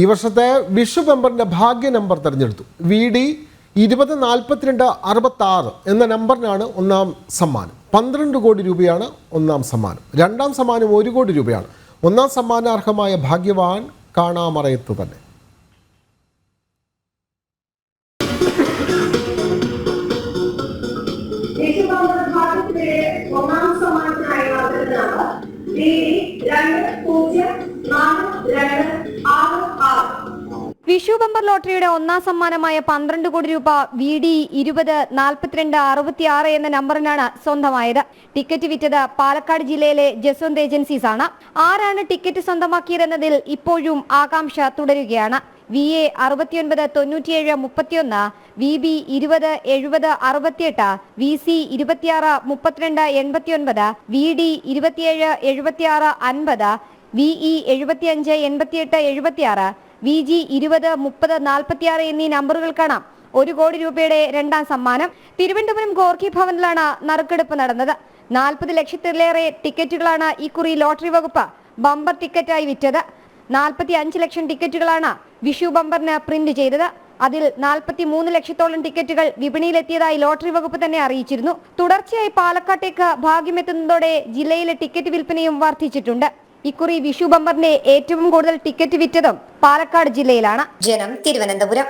ഈ വർഷത്തെ വിഷു ബമ്പറിന്റെ ഭാഗ്യ നമ്പർ തിരഞ്ഞെടുത്തു. വി ഡി ഇരുപത് നാൽപ്പത്തിരണ്ട് അറുപത്തി ആറ് എന്ന നമ്പറിനാണ് ഒന്നാം സമ്മാനം. പന്ത്രണ്ട് കോടി രൂപയാണ് ഒന്നാം സമ്മാനം. രണ്ടാം സമ്മാനം ഒരു കോടി രൂപയാണ്. ഒന്നാം സമ്മാനാർഹമായ ഭാഗ്യവാൻ കാണാമറയത്ത് തന്നെ. ഒന്നാം സമ്മാനത്തിനായി അവതരണമാണ് ഡി രണ്ട് പൂജ്യം നാല് രണ്ട് ആറ് ആറ് വിഷു ബമ്പർ ലോട്ടറിയുടെ ഒന്നാം സമ്മാനമായ പന്ത്രണ്ട് കോടി രൂപ വി ഡി ഇരുപത് നാൽപ്പത്തിരണ്ട് അറുപത്തിയാറ് എന്ന നമ്പറിനാണ് സ്വന്തമായത്. ടിക്കറ്റ് വിറ്റത് പാലക്കാട് ജില്ലയിലെ ജസ്വന്ത് ഏജൻസീസ് ആണ്. ആരാണ് ടിക്കറ്റ് സ്വന്തമാക്കിയതെന്നതിൽ ഇപ്പോഴും ആകാംക്ഷ തുടരുകയാണ്. വി എ അറുപത്തിയൊൻപത് തൊണ്ണൂറ്റിയേഴ് മുപ്പത്തിയൊന്ന് വി ബി ഇരുപത് എഴുപത് അറുപത്തിയെട്ട് വി സി ഇരുപത്തിയാറ് മുപ്പത്തിരണ്ട് എൺപത്തിയൊൻപത് വി ഡി ഇരുപത്തിയേഴ് എഴുപത്തിയാറ് അൻപത് വി ഇ എഴുപത്തിയഞ്ച് എൺപത്തിയെട്ട് എഴുപത്തിയാറ് വി ജി ഇരുപത് മുപ്പത് നാൽപ്പത്തിയാറ് എന്നീ നമ്പറുകൾ കാണാം. ഒരു കോടി രൂപയുടെ രണ്ടാം സമ്മാനം. തിരുവനന്തപുരം ഗോർഖി ഭവനിലാണ് നറുക്കെടുപ്പ് നടന്നത്. നാൽപ്പത് ലക്ഷത്തിലേറെ ടിക്കറ്റുകളാണ് ഇക്കുറി ലോട്ടറി വകുപ്പ് ബമ്പർ ടിക്കറ്റായി വിറ്റത്. നാൽപ്പത്തി അഞ്ച് ലക്ഷം ടിക്കറ്റുകളാണ് വിഷു ബമ്പറിന് പ്രിന്റ് ചെയ്തത്. അതിൽ നാൽപ്പത്തി മൂന്ന് ലക്ഷത്തോളം ടിക്കറ്റുകൾ വിപണിയിലെത്തിയതായി ലോട്ടറി വകുപ്പ് തന്നെ അറിയിച്ചിരുന്നു. തുടർച്ചയായി പാലക്കാട്ടേക്ക് ഭാഗ്യമെത്തുന്നതോടെ ജില്ലയിലെ ടിക്കറ്റ് വിൽപ്പനയും വർദ്ധിച്ചിട്ടുണ്ട്. ഇക്കുറി വിഷു ബമ്പറിന്റെ ഏറ്റവും കൂടുതൽ ടിക്കറ്റ് വിറ്റതും പാലക്കാട് ജില്ലയിലാണ്. ജനം തിരുവനന്തപുരം.